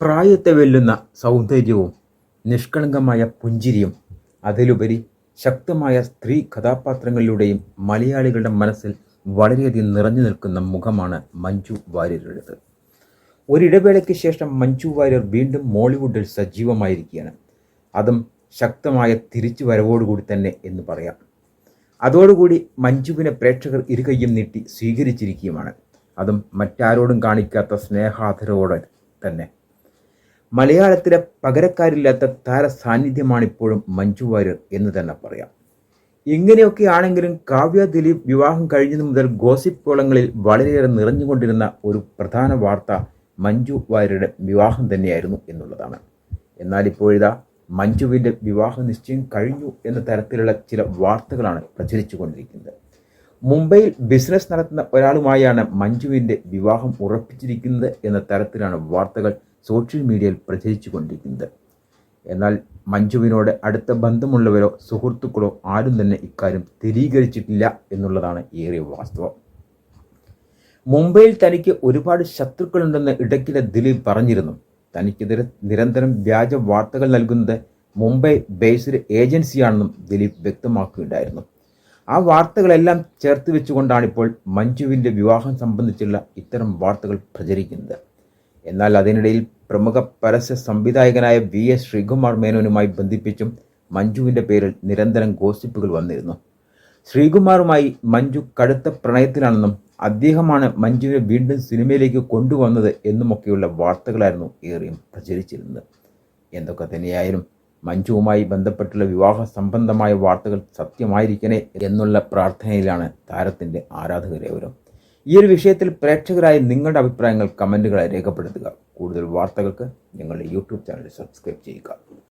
പ്രായത്തെ വെല്ലുന്ന സൗന്ദര്യവും നിഷ്കളങ്കമായ പുഞ്ചിരിയും അതിലുപരി ശക്തമായ സ്ത്രീ കഥാപാത്രങ്ങളിലൂടെയും മലയാളികളുടെ മനസ്സിൽ വളരെയധികം നിറഞ്ഞു നിൽക്കുന്ന മുഖമാണ് മഞ്ജു വാര്യരുടേത്. ഒരിടവേളയ്ക്ക് ശേഷം മഞ്ജു വാര്യർ വീണ്ടും മോളിവുഡിൽ സജീവമായിരിക്കുകയാണ്. അതും ശക്തമായ തിരിച്ചു വരവോടുകൂടി തന്നെ എന്ന് പറയാം. അതോടുകൂടി മഞ്ജുവിനെ പ്രേക്ഷകർ ഇരുകൈയും നീട്ടി സ്വീകരിച്ചിരിക്കുകയുമാണ്. അതും മറ്റാരോടും കാണിക്കാത്ത സ്നേഹാദരവോടെ തന്നെ. മലയാളത്തിലെ പകരക്കാരില്ലാത്ത താര സാന്നിധ്യമാണിപ്പോഴും മഞ്ജു വാര്യർ എന്ന് തന്നെ പറയാം. ഇങ്ങനെയൊക്കെ ആണെങ്കിലും കാവ്യ ദിലീപ് വിവാഹം കഴിഞ്ഞതു മുതൽ ഗോസിപ്പ് കോളങ്ങളിൽ വളരെയേറെ നിറഞ്ഞുകൊണ്ടിരുന്ന ഒരു പ്രധാന വാർത്ത മഞ്ജു വാര്യരുടെ വിവാഹം തന്നെയായിരുന്നു എന്നുള്ളതാണ്. എന്നാൽ ഇപ്പോഴിതാ മഞ്ജുവിന്റെ വിവാഹ നിശ്ചയം കഴിഞ്ഞു എന്ന തരത്തിലുള്ള ചില വാർത്തകളാണ് പ്രചരിച്ചു കൊണ്ടിരിക്കുന്നത് മുംബൈയിൽ ബിസിനസ് നടത്തുന്ന ഒരാളുമായാണ് മഞ്ജുവിന്റെ വിവാഹം ഉറപ്പിച്ചിരിക്കുന്നത് എന്ന തരത്തിലാണ് വാർത്തകൾ സോഷ്യൽ മീഡിയയിൽ പ്രചരിച്ചു കൊണ്ടിരിക്കുന്നത് എന്നാൽ മഞ്ജുവിനോട് അടുത്ത ബന്ധമുള്ളവരോ സുഹൃത്തുക്കളോ ആരും തന്നെ ഇക്കാര്യം സ്ഥിരീകരിച്ചിട്ടില്ല എന്നുള്ളതാണ് ഏറിയ വാസ്തവം. മുംബൈയിൽ തനിക്ക് ഒരുപാട് ശത്രുക്കളുണ്ടെന്ന് ഇടയ്ക്കിടെ ദിലീപ് പറഞ്ഞിരുന്നു. തനിക്കെതിരെ നിരന്തരം വ്യാജ വാർത്തകൾ നൽകുന്നത് മുംബൈ ബേസ്ഡ് ഏജൻസിയാണെന്നും ദിലീപ് വ്യക്തമാക്കുകയുണ്ടായിരുന്നു. ആ വാർത്തകളെല്ലാം ചേർത്ത് വെച്ചുകൊണ്ടാണ് ഇപ്പോൾ മഞ്ജുവിന്റെ വിവാഹം സംബന്ധിച്ചുള്ള ഇത്തരം വാർത്തകൾ പ്രചരിക്കുന്നത്. എന്നാൽ അതിനിടയിൽ പ്രമുഖ പരസ്യ സംവിധായകനായ വി എസ് ശ്രീകുമാർ മേനോനുമായി ബന്ധിപ്പിച്ചും മഞ്ജുവിന്റെ പേരിൽ നിരന്തരം ഗോസിപ്പുകൾ വന്നിരുന്നു. ശ്രീകുമാറുമായി മഞ്ജു കടുത്ത പ്രണയത്തിലാണെന്നും അദ്ദേഹമാണ് മഞ്ജുവിനെ വീണ്ടും സിനിമയിലേക്ക് കൊണ്ടുവന്നത് എന്നുമൊക്കെയുള്ള വാർത്തകളായിരുന്നു ഏറെയും പ്രചരിച്ചിരുന്നത്. എന്തൊക്കെ തന്നെയായാലും മഞ്ജുവുമായി ബന്ധപ്പെട്ടുള്ള വിവാഹ സംബന്ധമായ വാർത്തകൾ സത്യമായിരിക്കണേ എന്നുള്ള പ്രാർത്ഥനയിലാണ് താരത്തിന്റെ ആരാധകരേവരും. ഈ ഒരു വിഷയത്തിൽ പ്രേക്ഷകരായി നിങ്ങളുടെ അഭിപ്രായങ്ങൾ കമന്റുകളായി രേഖപ്പെടുത്തുക. കൂടുതൽ വാർത്തകൾക്ക് ഞങ്ങളുടെ യൂട്യൂബ് ചാനൽ സബ്സ്ക്രൈബ് ചെയ്യുക.